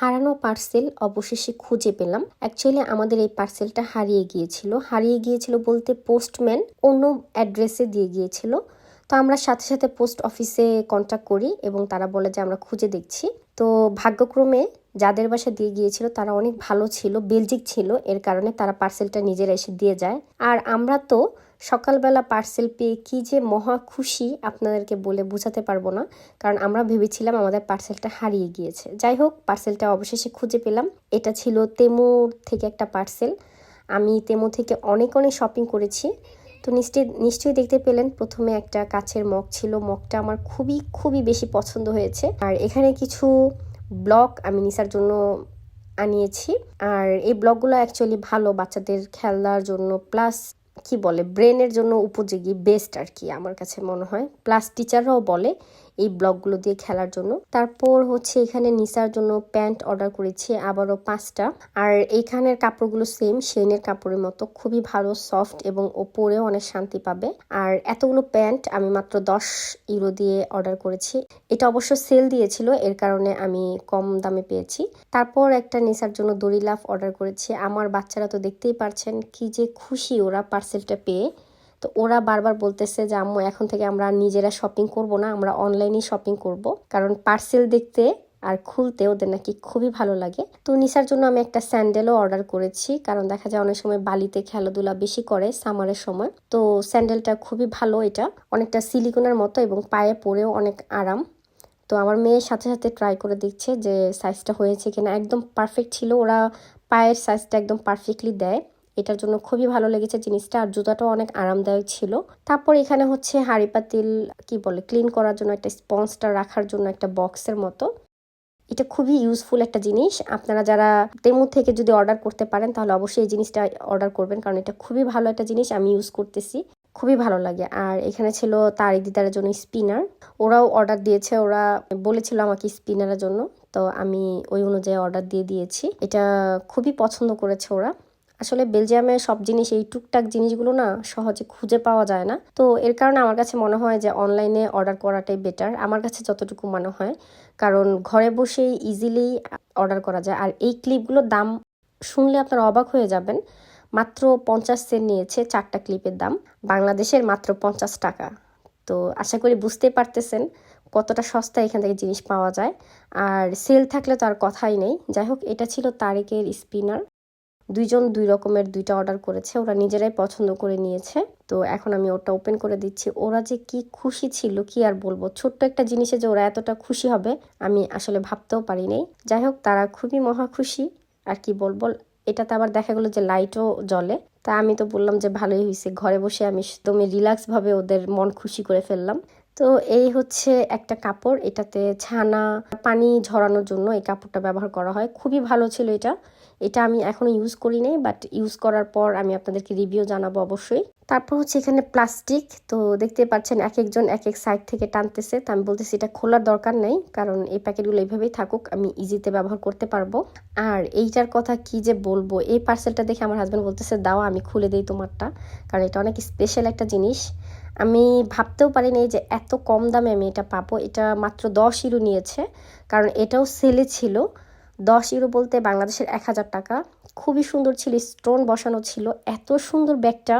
হারানো পার্সেল অবশেষে খুঁজে পেলাম। অ্যাকচুয়ালি আমাদের এই পার্সেলটা হারিয়ে গিয়েছিল। হারিয়ে গিয়েছিল বলতে পোস্টম্যান অন্য অ্যাড্রেসে দিয়ে গিয়েছিল। তো আমরা সাথে সাথে পোস্ট অফিসে কন্ট্যাক্ট করি এবং তারা বলে যে আমরা খুঁজে দেখছি। তো ভাগ্যক্রমে যাদের বাসা দিয়ে গিয়েছিল, তারা অনেক ভালো ছিল বেলজিক ছিল, এর কারণে তারা পার্সেলটা নিজেরা এসে দিয়ে যায়। আর আমরা তো সকালবেলা পার্সেল পেয়ে কি যে মহা খুশি আপনাদেরকে বলে বোঝাতে পারব না, কারণ আমরা ভেবেছিলাম আমাদের পার্সেলটা হারিয়ে গিয়েছে। যাই হোক পার্সেলটা অবশেষে খুঁজে পেলাম। এটা ছিল তেমুর থেকে একটা পার্সেল আমি তেমু থেকে অনেক অনেক শপিং করেছি। তো নিশ্চয়ই নিশ্চয়ই দেখতে পেলেন, প্রথমে একটা কাছের মগ ছিল। মগটা আমার খুবই খুবই বেশি পছন্দ হয়েছে। আর এখানে কিছু ব্লক আমি নিসার জন্য আনিয়েছি। আর এই ব্লকগুলো অ্যাকচুয়ালি ভালো বাচ্চাদের খেলার জন্য প্লাস কি বলে ব্রেনের জন্য উপযোগী বেস্ট আর কি, আমার কাছে মনে হয়। প্লাস টিচাররাও বলে এই ব্লকগুলো দিয়ে খেলার জন্য। তারপর হচ্ছে এখানে নিসার জন্য প্যান্ট অর্ডার করেছি, আবারও পাঁচটা। আর এইখানের কাপড়গুলো সেম সেনের কাপড়ের মতো। খুবই ভালো সফট এবং ওপরেও অনেক শান্তি পাবে। আর এতগুলো প্যান্ট আমি মাত্র দশ ইউরো দিয়ে অর্ডার করেছি। এটা অবশ্য সেল দিয়েছিল, এর কারণে আমি কম দামে পেয়েছি। তারপর একটা নিসার জন্য দড়ি লাফ অর্ডার করেছি। আমার বাচ্চারা তো দেখতেই পারছেন, কি যে খুশি ওরা পার্সেলটা পেয়ে। তো ওরা বারবার বলতেছে যে, আম্মু, এখন থেকে আমরা নিজেরা শপিং করব না, আমরা অনলাইনেই শপিং করব। কারণ পার্সেল দেখতে আর খুলতে ওদের নাকি খুবই ভালো লাগে। তো নিসার জন্য আমি একটা স্যান্ডেলও অর্ডার করেছি, কারণ দেখা যায় অনেক সময় বালিতে খেলাধুলা বেশি করে সামারের সময়। তো স্যান্ডেলটা খুবই ভালো এটা। অনেকটা সিলিকনের মতো এবং পায়ে পরেও অনেক আরাম। তো আমার মেয়ের সাথে সাথে ট্রাই করে দেখছে যে সাইজটা হয়েছে কিনা। একদম পারফেক্ট ছিল। ওরা পায়ের সাইজটা একদম পারফেক্টলি দেয়। এটার জন্য খুবই ভালো লেগেছে জিনিসটা। আর জুতাটাও অনেক আরামদায়ক ছিল। তারপর এখানে হচ্ছে হাঁড়ি পাতিল, কি বলে ক্লিন করার জন্য একটা স্পঞ্জটা রাখার জন্য একটা বক্সের মতো। এটা খুবই ইউজফুল একটা জিনিস। আপনারা যারা তেমু থেকে যদি অর্ডার করতে পারেন, তাহলে অবশ্যই এই জিনিসটা অর্ডার করবেন, কারণ এটা খুবই ভালো একটা জিনিস, আমি ইউজ করতেছি। খুবই ভালো লাগে। আর এখানে ছিল তারিক দিদারের জন্য স্পিনার ওরাও অর্ডার দিয়েছে, ওরা বলেছিল আমাকে স্পিনারের জন্য। তো আমি ওই অনুযায়ী অর্ডার দিয়ে দিয়েছি। এটা খুবই পছন্দ করেছে ওরা। আসলে বেলজিয়ামে সব জিনিস, এই টুকটাক জিনিসগুলো না সহজে খুঁজে পাওয়া যায় না। তো এর কারণে আমার কাছে মনে হয় যে অনলাইনে অর্ডার করাটাই বেটার, আমার কাছে যতটুকু মনে হয়। কারণ ঘরে বসেই ইজিলি অর্ডার করা যায়। আর এই ক্লিপগুলোর দাম শুনলে আপনারা অবাক হয়ে যাবেন। মাত্র পঞ্চাশ সেন্ট নিয়েছে চারটা ক্লিপের দাম। বাংলাদেশের মাত্র পঞ্চাশ টাকা। তো আশা করি বুঝতে পারতেছেন কতটা সস্তা এখান থেকে জিনিস পাওয়া যায়। আর সেল থাকলে তো আর কথাই নেই। যাই হোক, এটা ছিল তারেকের স্পিনার দুইজন দুই রকমের দুইটা অর্ডার করেছে, ওরা নিজেরাই পছন্দ করে নিয়েছে। তো এখন আমি ওটা ওপেন করে দিচ্ছি। ওরা যে কি খুশি ছিল, কি আর বলব? ছোট্ট একটা জিনিসে যে ওরা এতটা খুশি হবে, আমি আসলে ভাবতেও পারি যাই হোক, তারা খুবই মহা খুশি। আর কি বলব, এটাতে আবার দেখা গেলো যে লাইটও জ্বলে। তা আমি তো বললাম যে ভালোই হয়েছে ঘরে বসে আমি তুমি রিল্যাক্স ভাবে ওদের মন খুশি করে ফেললাম। তো এই হচ্ছে একটা কাপড়, এটাতে ছানা, পানি ঝরানোর জন্য এই কাপড়টা ব্যবহার করা হয়। খুবই ভালো ছিল এটা। এটা আমি এখনও ইউজ করি নাই বাট ইউজ করার পর আমি আপনাদেরকে রিভিউ জানাব অবশ্যই। তারপর হচ্ছে এখানে প্লাস্টিক তো দেখতে পাচ্ছেন এক একজন এক এক সাইড থেকে টানতেছে। তো আমি বলতেছি এটা খোলার দরকার নেই, কারণ এই প্যাকেটগুলো এইভাবেই থাকুক, আমি ইজিতে ব্যবহার করতে পারব। আর এইটার কথা কি যে বলব, এই পার্সেলটা দেখে আমার হাজব্যান্ড বলতেছে, দাও, আমি খুলে দিই তোমারটা। কারণ এটা অনেক স্পেশাল একটা জিনিস। আমি ভাবতেও পারিনি যে এত কম দামে আমি এটা পাবো। এটা মাত্র দশ ইউরো নিয়েছে, কারণ এটাও সেলে ছিল। দশ ইউরো বলতে বাংলাদেশের এক হাজার টাকা। খুবই সুন্দর ছিল স্টোন বসানো ছিল। এত সুন্দর ব্যাগটা।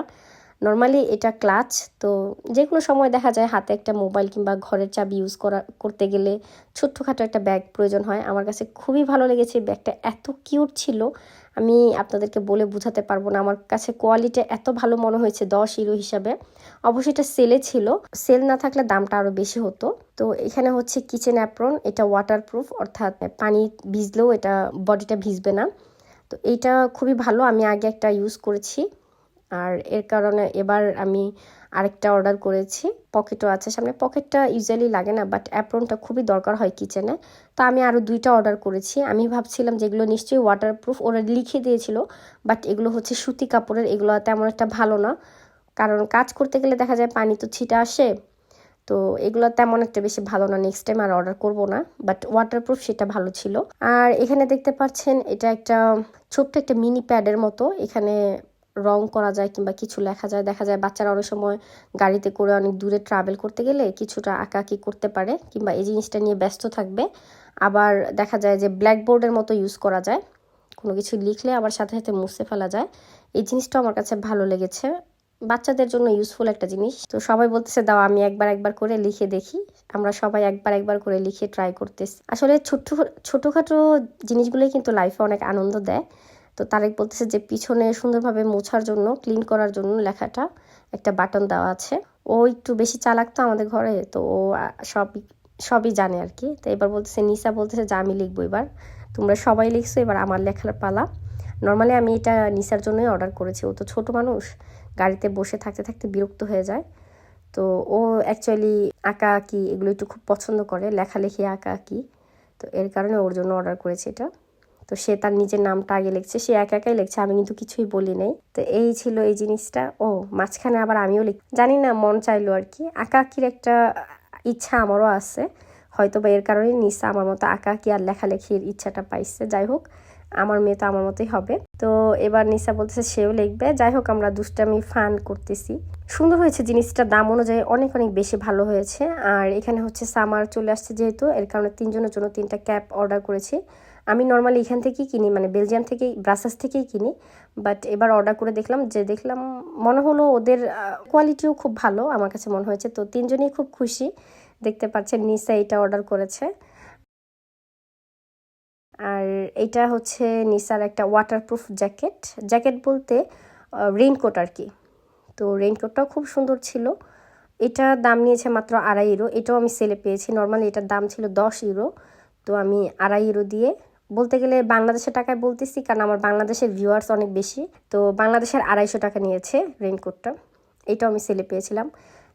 নর্মালি এটা ক্লাচ তো যে কোনো সময় দেখা যায় হাতে একটা মোবাইল কিংবা ঘরের চাবি ইউজ করা, করতে গেলে ছোট্টখাটো একটা ব্যাগ প্রয়োজন হয়। আমার কাছে খুবই ভালো লেগেছে ব্যাগটা এত কিউট ছিল। আমি আপনাদেরকে বলে বোঝাতে পারব না, আমার কাছে কোয়ালিটি এত ভালো মনে হয়েছে, দশ ইউরো হিসাবে। অবশ্যই এটা সেলে ছিল সেল না থাকলে দামটা আরও বেশি হতো। তো এখানে হচ্ছে কিচেন অ্যাপ্রন এটা ওয়াটারপ্রুফ অর্থাৎ পানি ভিজলেও এটা বডিটা ভিজবে না। তো এইটা খুবই ভালো, আমি আগে একটা ইউজ করেছি। আর এর কারণে এবার আমি আরেকটা অর্ডার করেছি। পকেটও আছে সামনে। পকেটটা ইউজুয়ালি লাগে না বাট অ্যাপ্রনটা খুবই দরকার হয় কিচেনে তো আমি আরও দুইটা অর্ডার করেছি। আমি ভাবছিলাম যেগুলো নিশ্চয়ই ওয়াটারপ্রুফ ওরা লিখে দিয়েছিল বাট এগুলো হচ্ছে সুতি কাপড়ের, এগুলো তেমন একটা ভালো না। কারণ কাজ করতে গেলে দেখা যায় পানি তো ছিটা আসে, তো এগুলো তেমন একটা বেশি ভালো না। নেক্সট টাইম আর অর্ডার করব না বাট ওয়াটারপ্রুফ সেটা ভালো ছিল। আর এখানে দেখতে পাচ্ছেন, এটা একটা ছোট্ট একটা মিনি প্যাডের মতো। এখানে রং করা যায় কিংবা কিছু লেখা যায়। দেখা যায় বাচ্চারা অনেক সময় গাড়িতে করে অনেক দূরে ট্রাভেল করতে গেলে কিছুটা আঁকাআঁকি করতে পারে কিংবা এই জিনিসটা নিয়ে ব্যস্ত থাকবে। আবার দেখা যায় যে ব্ল্যাকবোর্ডের মতো ইউজ করা যায়। কোনো কিছু লিখলে আবার সাথে সাথে মুছে ফেলা যায়। এই জিনিসটা আমার কাছে ভালো লেগেছে। বাচ্চাদের জন্য ইউজফুল একটা জিনিস। তো সবাই বলতেছে, দাও, আমি একবার একবার করে লিখে দেখি। আমরা সবাই একবার একবার করে লিখে ট্রাই করতেছি। আসলে ছোট ছোটোখাটো জিনিসগুলোই কিন্তু লাইফে অনেক আনন্দ দেয়। তো তারেক বলতেছে যে পিছনে সুন্দরভাবে মোছার জন্য ক্লিন করার জন্য লেখাটা একটা বাটন দেওয়া আছে। ও একটু বেশি চালাক তো আমাদের ঘরে, তো ও সবই সবই জানে আর কি তো এবার বলতেছে, নিসা বলতেছে যে আমি লিখব এবার। তোমরা সবাই লিখছো, এবার আমার লেখার পালা। নর্মালি আমি এটা নিসার জন্যই অর্ডার করেছি। ও তো ছোট মানুষ, গাড়িতে বসে থাকতে থাকতে বিরক্ত হয়ে যায়। তো ও অ্যাকচুয়ালি আঁকা আঁকি এগুলো একটু খুব পছন্দ করে, লেখালেখি আঁকা আঁকি। তো এর কারণে ওর জন্য অর্ডার করেছি এটা। তো সে তার নিজের নামটা আগে লিখছে, সে একা একাই লিখছে, আমি কিন্তু কিছুই বলি নাই। তো এই ছিল এই জিনিসটা। ও, মাঝখানে আবার আমিও লিখ জানি না, মন চাইলো আর কি। আঁকা আঁকির একটা ইচ্ছা আমারও আছে। হয়তো বা এর কারণে নিসা আমার মতো আঁকা আঁকি আর লেখালেখির ইচ্ছাটা পাইছে। যাই হোক, আমার মেয়ে তো আমার মতোই হবে। তো এবার নিসা বলতেছে, সেও লিখবে। যাই হোক, আমরা দুষ্টামি, ফান করতেছি। সুন্দর হয়েছে জিনিসটার দাম অনুযায়ী অনেক অনেক বেশি ভালো হয়েছে। আর এখানে হচ্ছে, সামার চলে আসছে যেহেতু। এর কারণে তিনজনের জন্য তিনটা ক্যাপ অর্ডার করেছি। আমি নর্মালি এখান থেকেই কিনি মানে বেলজিয়াম থেকেই ব্রাসাস থেকেই কিনি। বাট এবার অর্ডার করে দেখলাম যে দেখলাম মনে হলো ওদের কোয়ালিটিও খুব ভালো, আমার কাছে মনে হয়েছে। তো তিনজনই খুব খুশি, দেখতে পাচ্ছেন নিসা এটা অর্ডার করেছে। আর এটা হচ্ছে নিসার একটা ওয়াটারপ্রুফ জ্যাকেট জ্যাকেট বলতে রেইনকোট আর কি। তো রেইনকোটটাও খুব সুন্দর ছিল। এটা দাম নিয়েছে মাত্র আড়াই ইউরো এটাও আমি সেলে পেয়েছি। নর্মালি এটার দাম ছিল দশ ইউরো তো আমি আড়াই ইউরো দিয়ে বলতে গেলে বাংলাদেশের টাকায় বলতেছি, কারণ আমার বাংলাদেশের ভিউয়ার্স অনেক বেশি। তো বাংলাদেশের আড়াইশো টাকা নিয়েছে রেইনকোটটা এটাও আমি সেলে পেয়েছিলাম।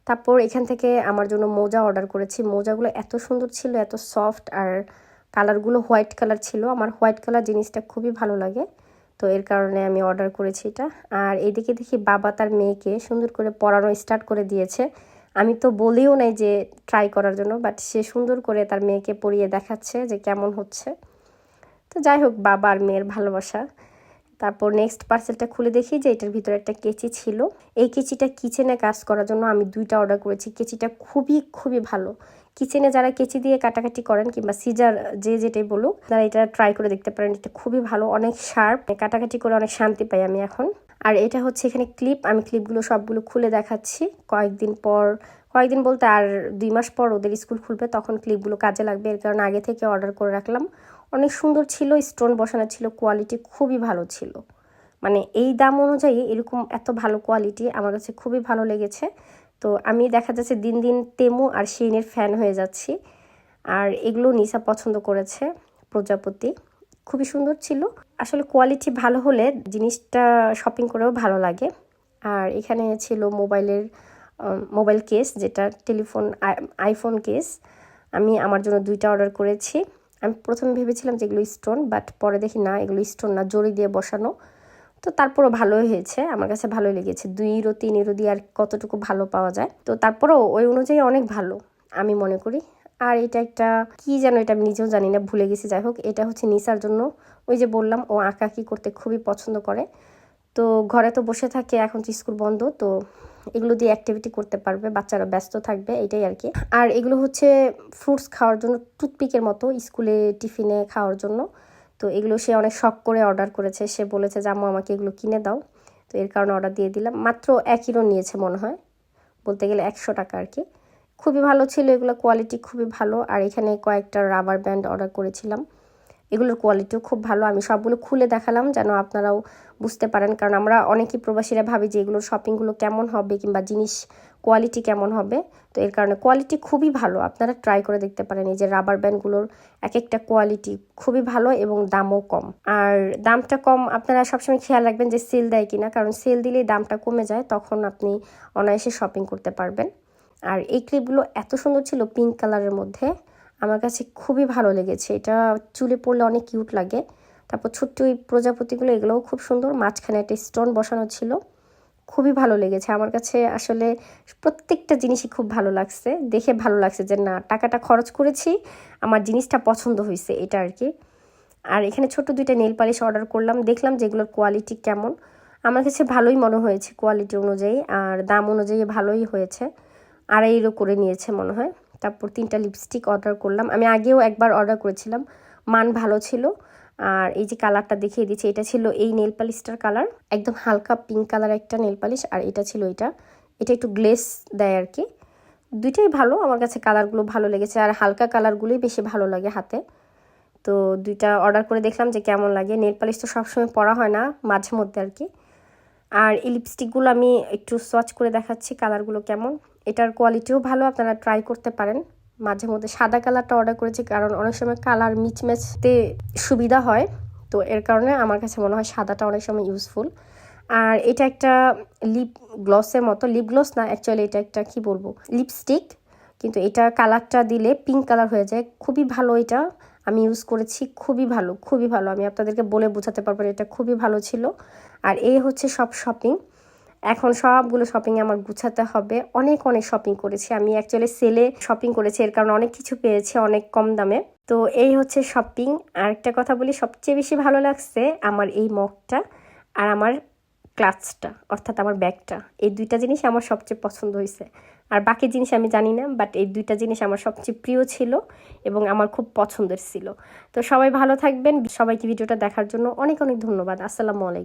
তারপর এখান থেকে আমার জন্য মোজা অর্ডার করেছি। মোজাগুলো এত সুন্দর ছিল, এত সফট আর কালারগুলো হোয়াইট কালার ছিল। আমার হোয়াইট কালার জিনিসটা খুবই ভালো লাগে। তো এর কারণে আমি অর্ডার করেছি এটা। আর এদিকে দেখি বাবা তার মেয়েকে সুন্দর করে পড়ানো স্টার্ট করে দিয়েছে। আমি তো বলিও নাই যে ট্রাই করার জন্য বাট সে সুন্দর করে তার মেয়েকে পড়িয়ে দেখাচ্ছে যে কেমন হচ্ছে। তো যাই হোক বাবা আর মেয়ের ভালোবাসা। তারপর নেক্সট পার্সেলটা খুলে দেখি যে এটার ভিতরে একটা কেচি ছিল। এই কেচিটা কিচেনে কাজ করার জন্য আমি দুইটা অর্ডার করেছি। কেচিটা খুবই খুবই ভালো। কিচেনে যারা কেচি দিয়ে কাটাকাটি করেন কিংবা সিজার যে যেটাই বলুক, তারা এটা ট্রাই করে দেখতে পারেন। এটা খুবই ভালো, অনেক শার্প কাটাকাটি করে অনেক শান্তি পাই আমি এখন। আর এটা হচ্ছে এখানে ক্লিপ আমি ক্লিপগুলো সবগুলো খুলে দেখাচ্ছি। কয়েকদিন পর, কয়েকদিন বলতে আর দুই মাস পর ওদের স্কুল খুলবে, তখন ক্লিপগুলো কাজে লাগবে। এর কারণে আগে থেকে অর্ডার করে রাখলাম। অনেক সুন্দর ছিল স্টোন বসানো ছিল কোয়ালিটি খুবই ভালো ছিল। মানে এই দাম অনুযায়ী এরকম এত ভালো কোয়ালিটি আমার কাছে খুবই ভালো লেগেছে। তো আমি দেখা যাচ্ছে দিন দিন তেমু আর শিনের ফ্যান হয়ে যাচ্ছি। আর এগুলো নিসা পছন্দ করেছে, প্রজাপতি। খুবই সুন্দর ছিল। আসলে কোয়ালিটি ভালো হলে জিনিসটা শপিং করেও ভালো লাগে। আর এখানে ছিল মোবাইলের মোবাইল কেস যেটা টেলিফোন আইফোন কেস আমি আমার জন্য দুইটা অর্ডার করেছি। আমি প্রথমে ভেবেছিলাম যে এগুলো স্টোন বাট পরে দেখি না, এগুলো স্টোন না, জড়ি দিয়ে বসানো। তো তারপরও ভালোই হয়েছে, আমার কাছে ভালোই লেগেছে। দুই ইরো তিন ইরো দিয়ে আর কতটুকু ভালো পাওয়া যায়। তো তারপরও ওই অনুযায়ী অনেক ভালো, আমি মনে করি। আর এটা একটা, কি যেন এটা আমি নিজেও জানি না, ভুলে গেছি, যাই হোক। এটা হচ্ছে নিসার জন্য, ওই যে বললাম, ও আঁকা কি করতে খুবই পছন্দ করে। তো ঘরে তো বসে থাকে, এখন তো স্কুল বন্ধ, তো এগুলো দিয়ে অ্যাক্টিভিটি করতে পারবে, বাচ্চারা ব্যস্ত থাকবে, এটাই আর কি। আর এগুলো হচ্ছে ফ্রুটস খাওয়ার জন্য টুথপিকের মতো স্কুলে টিফিনে খাওয়ার জন্য। তো এগুলো সে অনেক শখ করে অর্ডার করেছে, সে বলেছে যে আমাকে এগুলো কিনে দাও। তো এর কারণে অর্ডার দিয়ে দিলাম। মাত্র এক নিয়েছে মনে হয়, বলতে গেলে একশো টাকা আর কি। খুবই ভালো ছিল এগুলো কোয়ালিটি খুবই ভালো। আর এখানে কয়েকটা রাবার ব্যান্ড অর্ডার করেছিলাম। এগুলোর কোয়ালিটিও খুব ভালো। আমি সবগুলো খুলে দেখালাম যেন আপনারাও বুঝতে পারেন। কারণ আমরা অনেকই প্রবাসীরা ভাবি যে এগুলোর শপিংগুলো কেমন হবে কিংবা জিনিস কোয়ালিটি কেমন হবে। তো এর কারণে কোয়ালিটি খুবই ভালো। আপনারা ট্রাই করে দেখতে পারেন এই যে রাবার ব্যান্ডগুলোর এক একটা কোয়ালিটি খুবই ভালো এবং দামও কম। আর দামটা কম আপনারা সবসময় খেয়াল রাখবেন যে সেল দেয় কিনা। কারণ সেল দিলেই দামটা কমে যায়, তখন আপনি অনায়াসে শপিং করতে পারবেন। আর এই ক্লিপগুলো এত সুন্দর ছিল পিঙ্ক কালারের মধ্যে। আমার কাছে খুবই ভালো লেগেছে। এটা চুলে পড়লে অনেক কিউট লাগে। তারপর ছোট্ট ওই প্রজাপতিগুলো, এগুলোও খুব সুন্দর। মাঝখানে একটা স্টোন বসানো ছিল। খুবই ভালো লেগেছে। আমার কাছে আসলে প্রত্যেকটা জিনিসই খুব ভালো লাগছে। দেখে ভালো লাগছে যে, না, টাকাটা খরচ করেছি, আমার জিনিসটা পছন্দ হয়েছে। এটা আর কি। আর এখানে ছোট দুইটা নেল পালিশ অর্ডার করলাম। দেখলাম যেগুলোর কোয়ালিটি কেমন। আমার কাছে ভালোই মনে হয়েছে কোয়ালিটি অনুযায়ী। আর দাম অনুযায়ী ভালোই হয়েছে। আড়াইরো করে নিয়েছে মনে হয়। তারপর তিনটা লিপস্টিক অর্ডার করলাম। আমি আগেও একবার অর্ডার করেছিলাম। মান ভালো ছিল। আর এই যে কালারটা দেখিয়ে দিচ্ছি, এটা ছিল এই নেল পালিশটার কালার একদম হালকা পিঙ্ক কালার একটা নেল পালিশ আর এটা ছিল এটা। এটা একটু গ্লেস দেয় আর কি দুইটাই ভালো, আমার কাছে কালারগুলো ভালো লেগেছে। আর হালকা কালারগুলোই বেশি ভালো লাগে হাতে। তো দুইটা অর্ডার করে দেখলাম যে কেমন লাগে। নেল পালিশ তো সবসময় পরা হয় না, মাঝে মধ্যে আর কি আর এই লিপস্টিকগুলো আমি একটু সোয়াচ করে দেখাচ্ছি কালারগুলো কেমন। এটার কোয়ালিটিও ভালো, আপনারা ট্রাই করতে পারেন। মাঝে মধ্যে সাদা কালারটা অর্ডার করেছি কারণ অনেক সময় কালার মিচম্যাচতে সুবিধা হয়। তো এর কারণে আমার কাছে মনে হয় সাদাটা অনেক সময় ইউজফুল আর এটা একটা লিপ গ্লসের মতো লিপ গ্লস না অ্যাকচুয়ালি এটা একটা কি বলব লিপস্টিক কিন্তু এটা কালারটা দিলে পিঙ্ক কালার হয়ে যায়। খুবই ভালো এটা, আমি ইউজ করেছি, খুবই ভালো খুবই ভালো। আমি আপনাদেরকে বলে বোঝাতে পারব এটা খুবই ভালো ছিল। আর এই হচ্ছে সব শপিং এখন সবগুলো শপিং আমার গুছাতে হবে। অনেক অনেক শপিং করেছি। আমি অ্যাকচুয়ালি সেলে শপিং করেছি, এর কারণে অনেক কিছু পেয়েছি অনেক কম দামে। তো এই হচ্ছে শপিং আর একটা কথা বলি, সবচেয়ে বেশি ভালো লাগছে আমার এই মগটা আর আমার ক্লাচটা অর্থাৎ আমার ব্যাগটা এই দুইটা জিনিস আমার সবচেয়ে পছন্দ হয়েছে। আর বাকি জিনিস আমি জানি না বাট এই দুইটা জিনিস আমার সবচেয়ে প্রিয় ছিল এবং আমার খুব পছন্দের ছিল। তো সবাই ভালো থাকবেন। সবাইকে ভিডিওটা দেখার জন্য অনেক অনেক ধন্যবাদ। আসসালামু আলাইকুম।